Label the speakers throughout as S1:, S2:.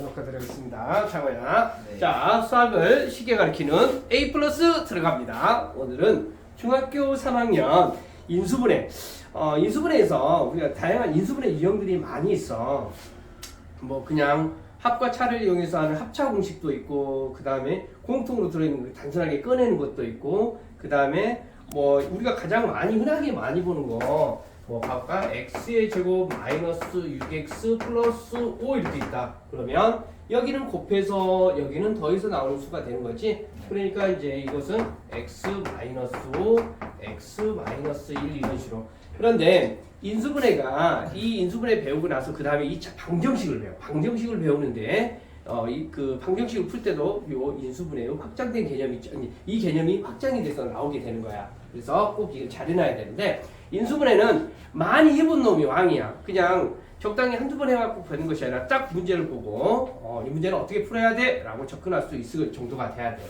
S1: 녹화드리겠습니다. 장호야.
S2: 네.
S1: 자, 수학을 쉽게 가르치는 A 플러스 들어갑니다. 오늘은 중학교 3학년 인수분해. 어, 인수분해에서 우리가 다양한 인수분해 유형들이 많이 있어. 뭐 그냥 합과 차를 이용해서 하는 합차 공식도 있고 그 다음에 공통으로 들어있는 거 단순하게 꺼내는 것도 있고 그 다음에 뭐 우리가 가장 많이 흔하게 많이 보는 거. 뭐 아까 x의 제곱 마이너스 6x 플러스 5 이렇게 있다. 그러면 여기는 곱해서 여기는 더해서 나오는 수가 되는 거지. 그러니까 이제 이것은 x 마이너스 5, x 마이너스 1 이런 식으로. 그런데 인수분해가 이 인수분해 배우고 나서 그 다음에 2차 방정식을 배워. 방정식을 배우는데 어, 이 그 방정식을 풀 때도 요 인수분해의 확장된 개념이 있죠. 이 개념이 확장이 돼서 나오게 되는 거야. 그래서 꼭 이걸 잘 해놔야 되는데 인수분해는 많이 해본 놈이 왕이야. 그냥 적당히 한두 번 해갖고 되는 것이 아니라 딱 문제를 보고 어, 이 문제는 어떻게 풀어야 돼? 라고 접근할 수 있을 정도가 돼야 돼.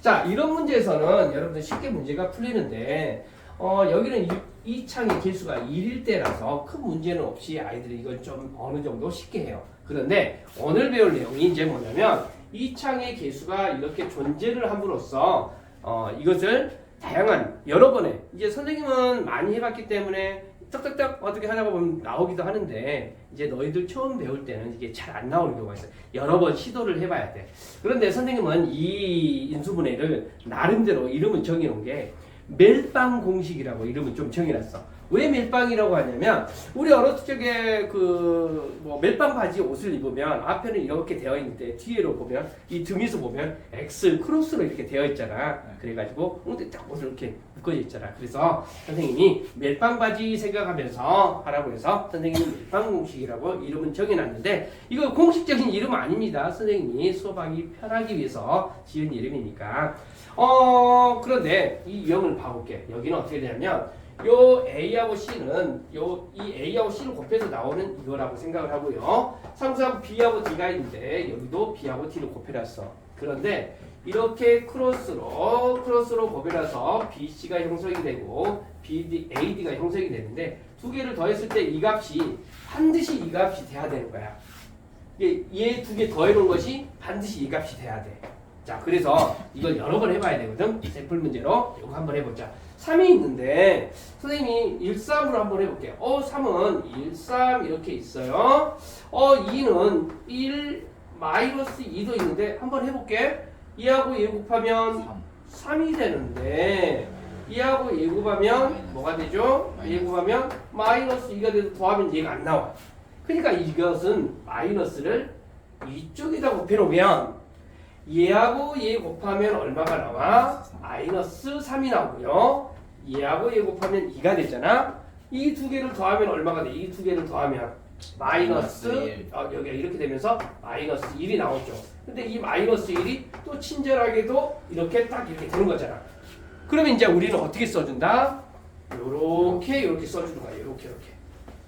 S1: 자, 이런 문제에서는 여러분들 쉽게 문제가 풀리는데 어, 여기는 이, 이 창의 개수가 1일 때라서 큰 문제는 없이 아이들이 이건 좀 어느 정도 쉽게 해요. 그런데 오늘 배울 내용이 이제 뭐냐면 이 창의 개수가 이렇게 존재를 함으로써 어, 이것을 다양한 여러 번에 이제 선생님은 많이 해봤기 때문에 딱딱딱 어떻게 하다가 보면 나오기도 하는데 이제 너희들 처음 배울 때는 이게 잘 안 나오는 경우가 있어요. 여러 번 시도를 해봐야 돼. 그런데 선생님은 이 인수분해를 나름대로 이름을 정해놓은 게 멜빵 공식이라고 이름을 좀 정해놨어. 왜 멜빵이라고 하냐면 우리 어렸을 적에 그뭐 멜빵 바지 옷을 입으면 앞에는 이렇게 되어 있는데 뒤에로 보면 이 등에서 보면 X 크로스로 이렇게 되어 있잖아. 그래가지고 엉덩이 딱 옷을 이렇게 묶어져 있잖아. 그래서 선생님이 멜빵 바지 생각하면서 하라고 해서 선생님이 멜빵 공식이라고 이름은 정해놨는데 이거 공식적인 이름 아닙니다. 선생님이 수업하기 편하기 위해서 지은 이름이니까. 어 그런데 이 유형을 봐볼게. 여기는 어떻게 되냐면 요 A하고 C는 요 이 A하고 C를 곱해서 나오는 이거라고 생각을 하고요. 상수하고 B하고 D가 있는데 여기도 B하고 D를 곱해놨어. 그런데 이렇게 크로스로 크로스로 곱해놔서 BC가 형성이 되고 BD, AD가 형성이 되는데 두 개를 더했을 때 이 값이 반드시 이 값이 돼야 되는 거야. 얘 두 개 더해놓은 것이 반드시 이 값이 돼야 돼. 자, 그래서 이걸 여러 번 해봐야 되거든. 샘플 문제로 이거 한번 해보자. 3이 있는데 선생님이 1, 3으로 한번 해볼게요. 어, 3은 1, 3 이렇게 있어요. 어, 2는 1 마이너스 2도 있는데 한번 해볼게. 2하고 2 곱하면
S2: 3.
S1: 3이 되는데 2하고 2 곱하면 뭐가 되죠? 2 곱하면 마이너스 2가 돼서 더하면 얘가 안 나와. 그러니까 이것은 마이너스를 이쪽에다 곱해놓으면 얘하고 얘 곱하면 얼마가 나와? 마이너스 3이 나오고요. 얘하고 얘 곱하면 2가 되잖아. 이 두 개를 더하면 얼마가 돼? 이 두 개를 더하면 마이너스. 어, 여기가 이렇게 되면서 마이너스 1이 나오죠. 근데 이 마이너스 1이 또 친절하게도 이렇게 딱 이렇게 되는 거잖아. 그러면 이제 우리는 어떻게 써준다? 요렇게 요렇게 써주는 거야. 요렇게 요렇게.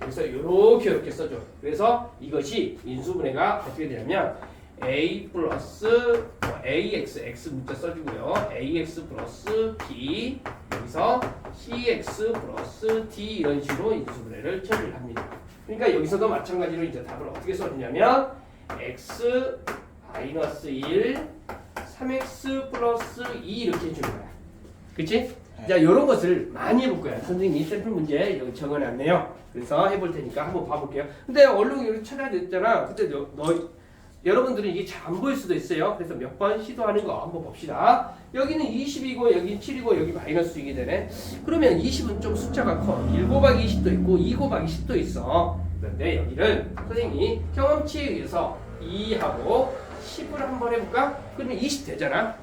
S1: 그래서 요렇게 요렇게 써줘. 그래서 이것이 인수분해가 어떻게 되냐면 a 플러스 뭐 ax x 문자 써주고요. ax 플러스 b 여기서 cx 플러스 d 이런 식으로 인수분해를 처리를 합니다. 그러니까 여기서도 마찬가지로 이제 답을 어떻게 써주냐면 x 마이너스 1 3x 플러스 2 이렇게 해주는 거야. 그치? 자, 이런 것을 많이 해볼 거야. 선생님이 샘플 문제 여기 적어놨네요. 그래서 해볼 테니까 한번 봐볼게요. 근데 얼른 여기 찾아냈잖아. 그때 너, 너 여러분들은 이게 잘 안 보일 수도 있어요. 그래서 몇 번 시도하는 거 한번 봅시다. 여기는 20이고 여기 7이고 여기 마이너스 6이 되네. 그러면 20은 좀 숫자가 커. 1 곱하기 20도 있고 2 곱하기 10도 있어. 그런데 여기를 선생님이 경험치에 의해서 2하고 10을 한번 해볼까? 그러면 20 되잖아.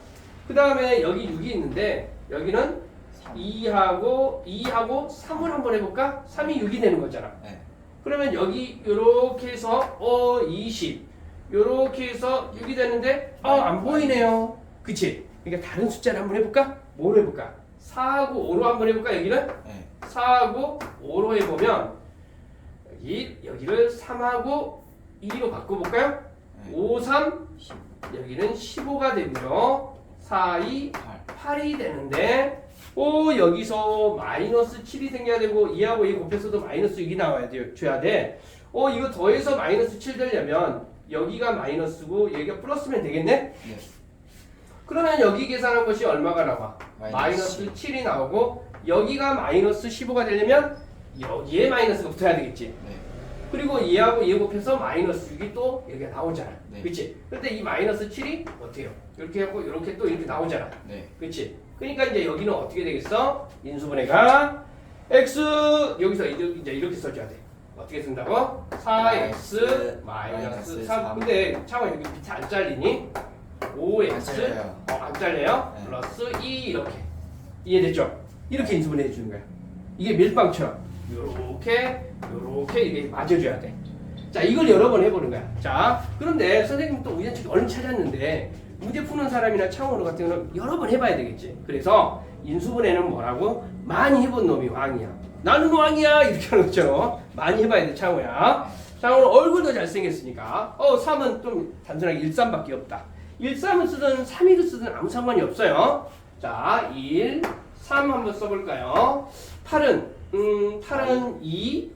S1: 그 다음에 여기 6이 있는데 여기는 2하고 2하고 3을 한번 해볼까? 3이 6이 되는 거잖아.
S2: 네.
S1: 그러면 여기 이렇게 해서 어 20, 요렇게 해서 6이 되는데 어안 보이네요. 그치? 그러니까 다른 숫자를 한번 해볼까? 뭐로 해볼까? 4하고 5로 한번 해볼까? 여기는
S2: 네.
S1: 4하고 5로 해보면 여기 여기를 3하고 2로 바꿔볼까요?
S2: 네.
S1: 5, 3
S2: 10.
S1: 여기는 15가 되고요. 4, 2
S2: 8.
S1: 8이 되는데 오 여기서 마이너스 7이 생겨야 되고 2하고 2 곱해서도 마이너스 6이 나와야 돼, 줘야 돼. 어 이거 더해서 마이너스 7 되려면 여기가 마이너스고 여기가 플러스면 되겠네?
S2: 네.
S1: 그러면 여기 계산한 것이 얼마가 나와?
S2: 마이너스
S1: 마이너스 7이 나오고 여기가 마이너스 15가 되려면 여기에 마이너스가 붙어야 되겠지.
S2: 네.
S1: 그리고 얘하고 얘 곱해서 마이너스 6이 또 여기가 나오잖아.
S2: 네.
S1: 그치? 근데 이 마이너스 7이 어떻게 해요? 이렇게 하고 이렇게 또 이렇게 나오잖아.
S2: 네.
S1: 그치? 그러니까 이제 여기는 어떻게 되겠어? 인수분해가 x 여기서 이제 이렇게 써줘야 돼. 어떻게 쓴다고? 4x 마이너스 3. 근데 차가 여기 밑에 안 잘리니? 5x
S2: 안 잘려요.
S1: 어, 안 잘려요?
S2: 네.
S1: 플러스 2 이렇게 이해됐죠? 이렇게 인수분해 주는 거야. 이게 밀빵처럼 요렇게 요렇게 이게 맞아줘야 돼. 자 이걸 여러 번 해보는 거야. 자 그런데 선생님 또 우연치 얼른 찾았는데 문제 푸는 사람이나 창원호 같은 경우는 여러 번 해봐야 되겠지. 그래서 인수분해는 뭐라고? 많이 해본 놈이 왕이야. 나는 왕이야 이렇게 하는 것처럼 많이 해봐야 돼 창호야. 창호는 얼굴도 잘생겼으니까 어 3은 좀 단순하게 1, 3밖에 없다. 1, 3을 쓰든 3, 2를 쓰든 아무 상관이 없어요. 자 1, 3 한번 써볼까요? 8은 음 8은 2,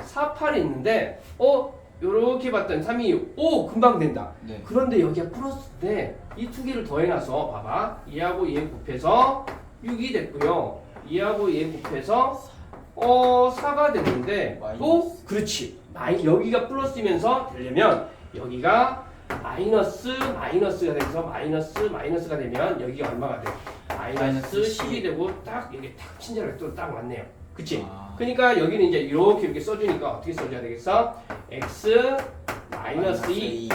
S1: 4, 8이 있는데 어 요렇게 봤더니 3, 2, 6. 오 금방 된다.
S2: 네.
S1: 그런데 여기가 플러스인데 이두 개를 더해놔서 봐봐. 2하고 2 곱해서 6이 됐고요. 2하고 2 곱해서 어 4가 됐는데 또. 그렇지. 마이 여기가 플러스면서 되려면 여기가 마이너스 마이너스가 돼서 마이너스 마이너스가 되면 여기가 얼마가 돼? 마이너스
S2: 마이너스
S1: 10이 되고 딱 여기 딱 친절하게 또딱 맞네요. 그치?
S2: 아.
S1: 그러니까 여기는 이제 이렇게 이렇게 써주니까 어떻게 써줘야 되겠어? x 마이너스 2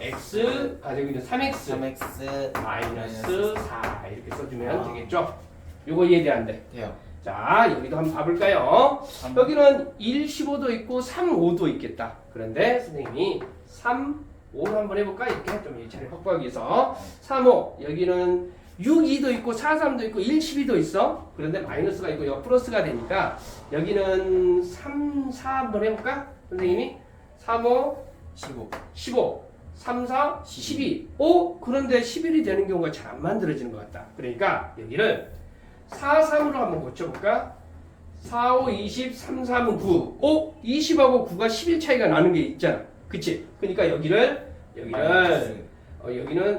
S1: x 아 여기는 3x
S2: 3x
S1: 마이너스 4 이렇게 써주면
S2: 아.
S1: 되겠죠? 요거 이해돼 안 돼?
S2: 돼요.
S1: 자 여기도 한번 봐볼까요?
S2: 3
S1: 여기는 1, 15도 있고 3, 5도 있겠다. 그런데 선생님이 3, 5로 한번 해볼까? 이렇게 좀 일차례 확보하기 위해서 3, 5 여기는 6, 2도 있고 4, 3도 있고 1, 12도 있어. 그런데 마이너스가 있고 여기 플러스가 되니까 여기는 3, 4 한번 해볼까? 선생님이 3, 5,
S2: 15
S1: 15, 3, 4, 12. 오, 그런데 11이 되는 경우가 잘 안 만들어지는 것 같다. 그러니까 여기를 4, 3으로 한번 고쳐볼까? 4, 5, 20, 3, 3은 9. 오, 20하고 9가 11 차이가 나는 게 있잖아. 그치? 그러니까 여기를, 여기를. 어, 여기는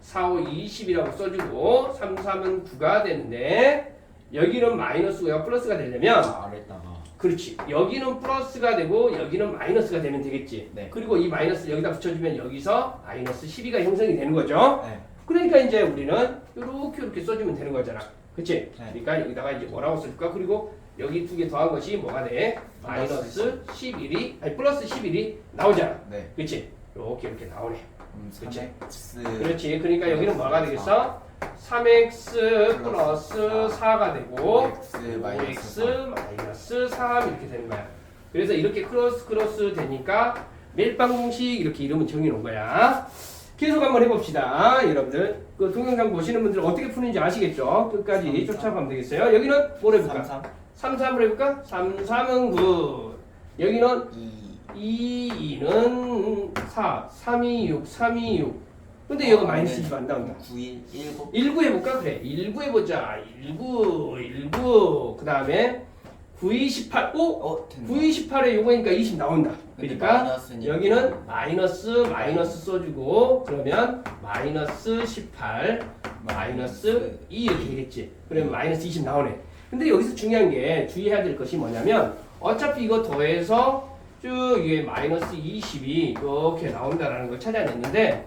S1: 4, 5, 20이라고 써주고 3, 3은 9가 되는데 여기는 마이너스가 플러스가 되려면
S2: 아, 아래다가
S1: 그렇지. 여기는 플러스가 되고 여기는 마이너스가 되면 되겠지.
S2: 네.
S1: 그리고 이 마이너스 여기다 붙여주면 여기서 마이너스 12가 형성이 되는 거죠.
S2: 네.
S1: 그러니까 이제 우리는 이렇게 이렇게 써주면 되는 거잖아. 그치?
S2: 네.
S1: 그러니까 여기다가 이제 뭐라고 쓸까? 그리고 여기 두 개 더한 것이 뭐가 돼? 마이너스 11이 아니 플러스 11이 나오잖아.
S2: 네.
S1: 그치? 이렇게 이렇게 나오네.
S2: 음,
S1: 그치?
S2: 3x
S1: 그렇지. 그러니까 여기는 뭐가 되겠어? 3x 플러스 4가 되고
S2: 5x 마이너스
S1: 5x 마이너스 3 이렇게 되는 거야. 그래서 이렇게 크로스 크로스 되니까 공식 이렇게 이름을 정해놓은 거야. 계속 한번 해봅시다. 여러분들 그 동영상 보시는 분들 어떻게 푸는지 아시겠죠? 끝까지 쫓아가면 되겠어요. 여기는 뭘 해볼까?
S2: 3
S1: 3, 3을 해볼까? 3, 3은 9. 여기는
S2: 2
S1: 2, 2는 4, 3, 2, 6, 3, 2, 6. 근데 여기
S2: 어,
S1: 마이너스
S2: 네.
S1: 20안 나온다.
S2: 9 1 19
S1: 19 해볼까? 그래. 19 해보자. 19, 19. 그 다음에 9, 2, 18. 오!
S2: 어, 된다.
S1: 9, 2, 18에 요거니까 20 나온다. 그러니까
S2: 마이너스니까.
S1: 여기는 마이너스, 마이너스 써주고, 그러면 마이너스 18, 마이너스 2 이렇게 되겠지. 그러면 마이너스 20 나오네. 근데 여기서 중요한 게 주의해야 될 것이 뭐냐면, 어차피 이거 더해서 쭉 이게 마이너스 20이 이렇게 나온다라는 걸 찾아냈는데,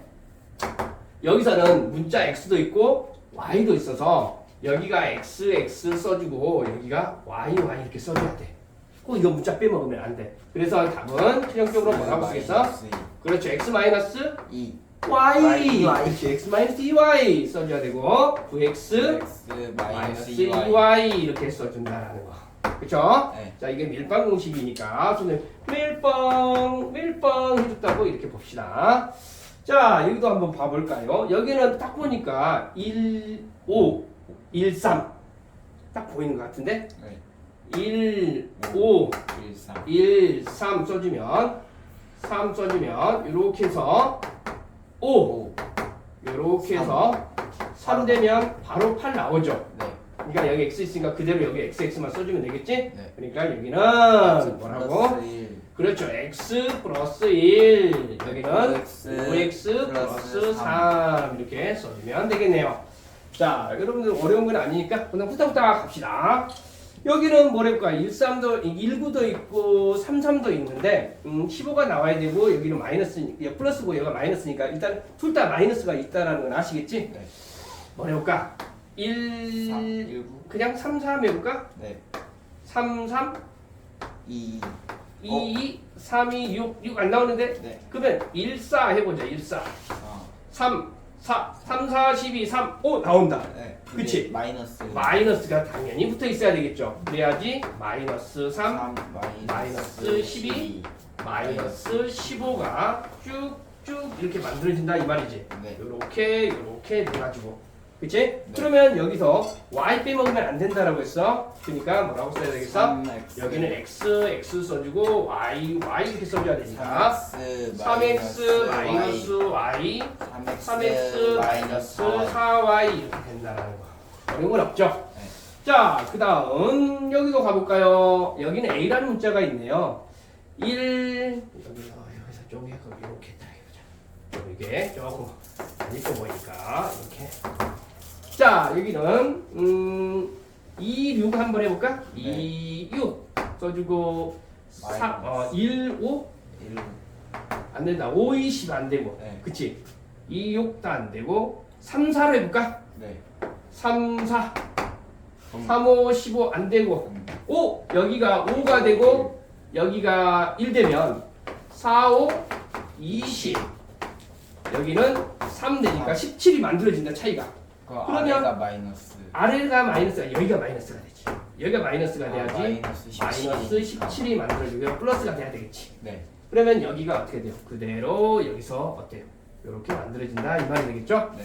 S1: 여기서는 문자 x도 있고 y도 있어서 여기가 x x 써주고 여기가 y y 이렇게 써줘야 돼. 꼭 이거 문자 빼먹으면 안 돼. 그래서 답은 최종적으로 뭐라고 쓰겠어? 그렇죠. x 마이너스
S2: 2
S1: y.
S2: Y.
S1: 그렇지. x 마이너스 2y 써줘야 되고 9x
S2: x
S1: 마이너스
S2: 마이너스
S1: 2y
S2: 2y
S1: 이렇게 써준다라는 거. 그렇죠?
S2: 네.
S1: 자 이게 밀빵 공식이니까 손을 밀빵 밀빵 해줬다고 이렇게 봅시다. 자 여기도 한번 봐볼까요? 여기는 딱 보니까 1, 5, 1, 3. 딱 보이는 것 같은데?
S2: 네.
S1: 1, 5,
S2: 1 3
S1: 1, 3 써주면 3 써주면 이렇게 해서 5
S2: 5
S1: 이렇게 해서 3 되면 바로 8 나오죠.
S2: 네.
S1: 그러니까 여기 x 있으니까 그대로 여기 xx만 써주면 되겠지?
S2: 네.
S1: 그러니까 여기는 뭐라고?
S2: 플러스 일.
S1: 그렇죠. x 플러스 1 여기는
S2: 5x
S1: 5x 플러스 3 이렇게 써주면 되겠네요. 자, 여러분들 어려운 건 아니니까 그냥 후딱후딱 갑시다. 여기는 뭐랄까 13도, 19도 있고 33도 있는데 음, 15가 나와야 되고 여기는 마이너스, 예, 플러스고 여기가 마이너스니까 일단 둘 다 마이너스가 있다라는 건 아시겠지?
S2: 네.
S1: 뭐 해볼까? 1,
S2: 3, 1, 9.
S1: 그냥 3, 3 해볼까?
S2: 네.
S1: 3, 3,
S2: 2.
S1: 2,
S2: 어?
S1: 2, 3, 2, 6, 6 안 나오는데?
S2: 네.
S1: 그러면 1, 4 해보자, 1, 4.
S2: 4.
S1: 3, 4, 3, 4, 12, 3, 5 나온다.
S2: 네.
S1: 그치?
S2: 마이너스.
S1: 마이너스가 당연히 붙어 있어야 되겠죠. 그래야지 마이너스 3,
S2: 3
S1: 마이너스 12. 마이너스 15가 쭉쭉 이렇게 만들어진다 이 말이지.
S2: 네.
S1: 요렇게 요렇게 돼가지고. 그치? 그러면 여기서 y 빼먹으면 안 된다라고 했어. 그러니까 뭐라고 써야 되겠어?
S2: 3x.
S1: 여기는 x, x 써주고 y, y 이렇게 써줘야 되니까
S2: 3x
S1: 3x 마이너스 y 3x 마이너스 4y 이렇게 된다는 거. 어려운 건 없죠?
S2: 네.
S1: 자, 그 다음 여기도 가볼까요? 여기는 a라는 문자가 있네요. 1 여기서 여기서 좀 이렇게 딱 해보자. 이게 조금 안 이뻐 보이니까 이렇게. 자, 여기는 음, 2, 6 한번 해볼까?
S2: 네.
S1: 2, 6 써주고 4, 어, 1, 5
S2: 1.
S1: 안 된다. 5, 20 안 되고.
S2: 네.
S1: 그치? 2, 6도 안 되고. 3, 4로 해볼까?
S2: 네.
S1: 3, 4.
S2: 음.
S1: 3, 5, 15 안 되고.
S2: 음.
S1: 5, 여기가 5가 되고, 여기가 1 되면 4, 5, 20. 여기는 3 되니까 17이 만들어진다, 차이가.
S2: 그
S1: 그러면-
S2: 아래가 마이너스.
S1: 아래가 마이너스가, 여기가 마이너스가 되지. 여기가 마이너스가
S2: 아,
S1: 돼야지.
S2: 마이너스 17.
S1: 마이너스 17이 만들어지고, 플러스가 돼야 되겠지.
S2: 네.
S1: 그러면 여기가 어떻게 돼요? 그대로 여기서 어때요? 이렇게 만들어진다 이 말이 되겠죠?
S2: 네.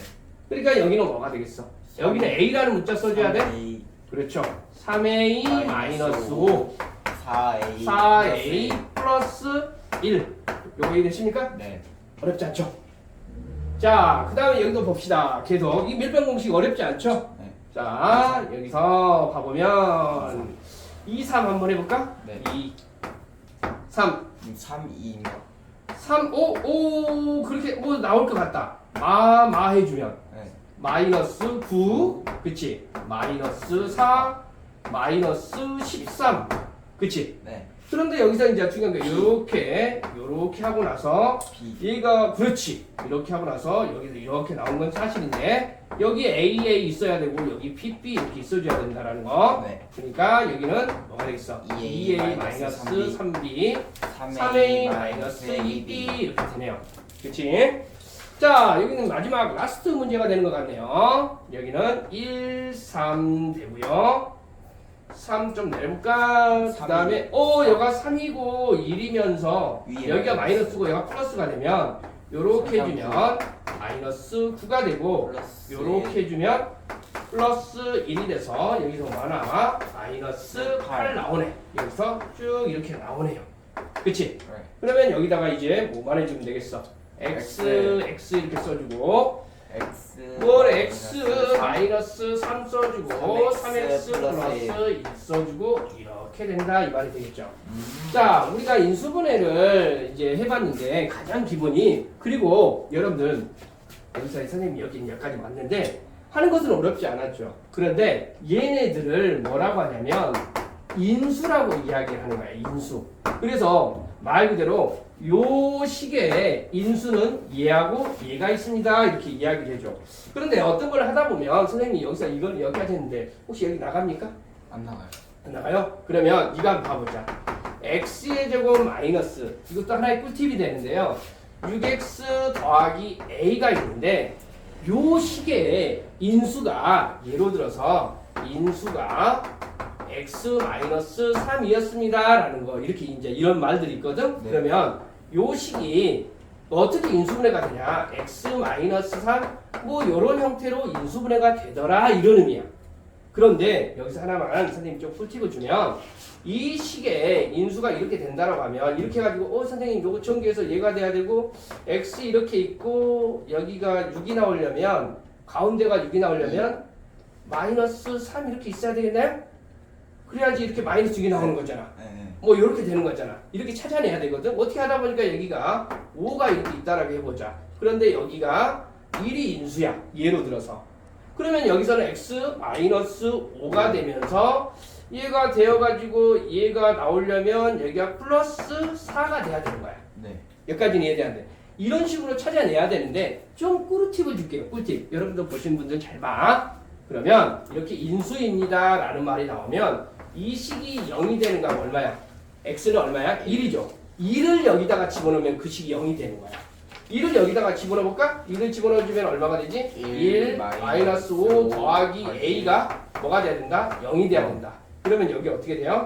S1: 그러니까 여기는 뭐가 되겠어? 여기는 A라는 문자 써줘야 돼?
S2: 3A,
S1: 그렇죠. 3A 마이너스 5,
S2: 4A.
S1: 4A 플러스 1. 요거 이해되십니까?
S2: 네.
S1: 어렵지 않죠? 자, 그 다음에 여기도 봅시다. 계속 이 밀변 공식 어렵지 않죠?
S2: 네.
S1: 자, 여기서 봐보면 2, 3 한번 해볼까?
S2: 네.
S1: 2, 3,
S2: 3, 2인가?
S1: 3, 5, 5 그렇게 뭐 나올 것 같다. 마, 마 해주면
S2: 네.
S1: 마이너스 9, 그치? 마이너스 4, 마이너스 13, 그치?
S2: 네.
S1: 그런데 여기서 이제 중요한 게 이렇게 이렇게 하고 나서. 얘가 그렇지 이렇게 하고 나서 여기서 이렇게 나온 건 사실인데 여기 AA 있어야 되고 여기 PB 이렇게 있어줘야 된다라는 거.
S2: 네.
S1: 그러니까 여기는 뭐가 되겠어?
S2: 2A
S1: 2A
S2: 마이너스
S1: 마이너스 3B
S2: 3A,
S1: 3A 마이너스 2B 이렇게 되네요. 그치? 자, 여기는 마지막 라스트 문제가 되는 것 같네요. 여기는 1, 3 되고요. 3 좀 내볼까? 그 다음에, 오, 여기가 3이고 1이면서
S2: 위에
S1: 여기가
S2: 마이너스.
S1: 마이너스고 여기가 플러스가 되면 요렇게 해주면 마이너스 9가 되고
S2: 플러스
S1: 요렇게 해주면 플러스 1이 돼서 여기서 뭐 하나 마이너스 8 나오네. 여기서 쭉 이렇게 나오네요. 그치?
S2: 네.
S1: 그러면 여기다가 이제 뭐만 해주면 되겠어? x, x 이렇게 써주고
S2: X.
S1: 뭘 x
S2: 마이너스
S1: 마이너스 3 써주고
S2: 3x
S1: 3x
S2: 플러스
S1: 플러스 1 써주고 이렇게 된다 이 말이 되겠죠.
S2: 음.
S1: 자, 우리가 인수분해를 이제 해봤는데 가장 기본이 그리고 여러분들 여기서 선생님이 여기 여기까지 왔는데 하는 것은 어렵지 않았죠. 그런데 얘네들을 뭐라고 하냐면 인수라고 이야기하는 거야. 인수. 그래서 말 그대로 요 식의 인수는 얘하고 얘가 있습니다. 이렇게 이야기를 해줘. 그런데 어떤 걸 하다 보면 선생님이 여기서 이걸 여기까지 했는데 혹시 여기 나갑니까?
S2: 안 나가요.
S1: 안 나가요? 그러면 이거 한번 봐보자. x의 제곱 마이너스 이것도 하나의 꿀팁이 되는데요. 6x 더하기 a가 있는데 요 식의 인수가 예로 들어서 인수가 x 마이너스 3이었습니다 라는 거 이렇게 이제 이런 말들이 있거든.
S2: 네.
S1: 그러면 요 식이 어떻게 인수분해가 되냐? x 마이너스 3뭐 이런 형태로 인수분해가 되더라 이런 의미야. 그런데 여기서 하나만 선생님 좀 꿀팁을 주면 이 식의 인수가 이렇게 된다라고 하면 이렇게 해가지고 어 선생님 요거 전개해서 얘가 돼야 되고 x 이렇게 있고 여기가 6이 나오려면 가운데가 6이 나오려면 마이너스 3 이렇게 있어야 되겠나요? 그래야지 이렇게 마이너스 2개 나오는 거잖아.
S2: 네, 네.
S1: 뭐 이렇게 되는 거잖아. 이렇게 찾아내야 되거든. 어떻게 하다 보니까 여기가 5가 이렇게 있다라고 해보자. 그런데 여기가 1이 인수야. 예로 들어서. 그러면 여기서는 x 마이너스 5가 되면서 얘가 되어가지고 얘가 나오려면 여기가 플러스 4가 돼야 되는 거야.
S2: 네.
S1: 여기까지는 이해돼야 안 돼. 이런 식으로 찾아내야 되는데 좀 꿀팁을 줄게요. 꿀팁. 여러분들 보신 분들 잘 봐. 그러면 이렇게 인수입니다 라는 말이 나오면 이 식이 0이 되는 건 얼마야? x는 얼마야? 1이죠. 2를 여기다가 집어넣으면 그 식이 0이 되는 거야. 2를 여기다가 집어넣어볼까? 2를 집어넣어주면 얼마가 되지? 1,
S2: 일
S1: 마이너스 5 더하기 a가 뭐가 돼야 된다? 0이 돼야 된다. 그러면 여기 어떻게 돼요?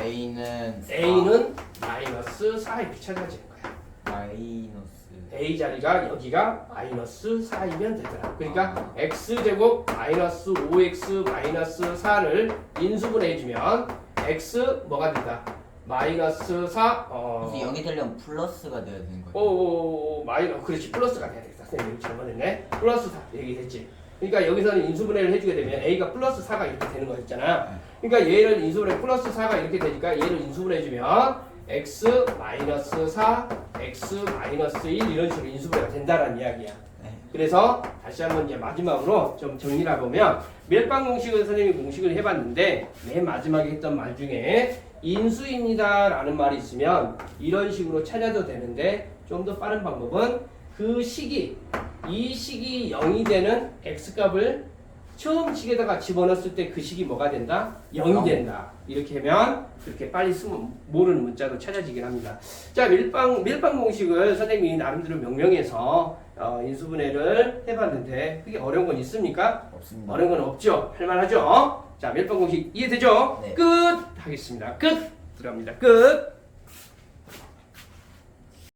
S2: A는
S1: a는 마이너스 4 이렇게 찾아지는 거야.
S2: 4, 마이너스
S1: a 자리가 여기가 마이너스 4이면 되더라. 그러니까
S2: 아.
S1: x 제곱 마이너스 5x 마이너스 4를 인수분해 해주면 x 뭐가 된다? 마이너스 4 어.
S2: 그래서 0이 되려면 플러스가 돼야 되는
S1: 오,
S2: 거예요.
S1: 오, 오, 마이너 그렇지 플러스가 돼야 되겠다. 선생님 잘못했네. 플러스 4 얘기했지. 그러니까 여기서는 인수분해를 해주게 되면 a가 플러스 4가 이렇게 되는 거였잖아. 그러니까 얘를 인수분해 플러스 4가 이렇게 되니까 얘를 인수분해 해주면 x 마이너스 4 x 마이너스 1 이런 식으로 인수분해가 된다라는 이야기야.
S2: 네.
S1: 그래서 다시 한번 이제 마지막으로 좀 정리를 해보면 멜빵 공식을 선생님이 공식을 해봤는데 맨 마지막에 했던 말 중에 인수입니다 라는 말이 있으면 이런 식으로 찾아도 되는데 좀 더 빠른 방법은 그 시기 이 시기 0이 되는 x값을 처음 식에다가 집어넣었을 때 그 식이 뭐가 된다? 0이
S2: 영.
S1: 된다. 이렇게 하면 그렇게 빨리 쓰면 모르는 문자도 찾아지긴 합니다. 자, 밀방 밀방 공식을 선생님이 나름대로 명명해서 어, 인수분해를 해봤는데 그게 어려운 건 있습니까?
S2: 없습니다.
S1: 어려운 건 없죠. 할만하죠. 자, 밀방 공식 이해되죠?
S2: 네.
S1: 끝 하겠습니다. 끝 들어갑니다. 끝.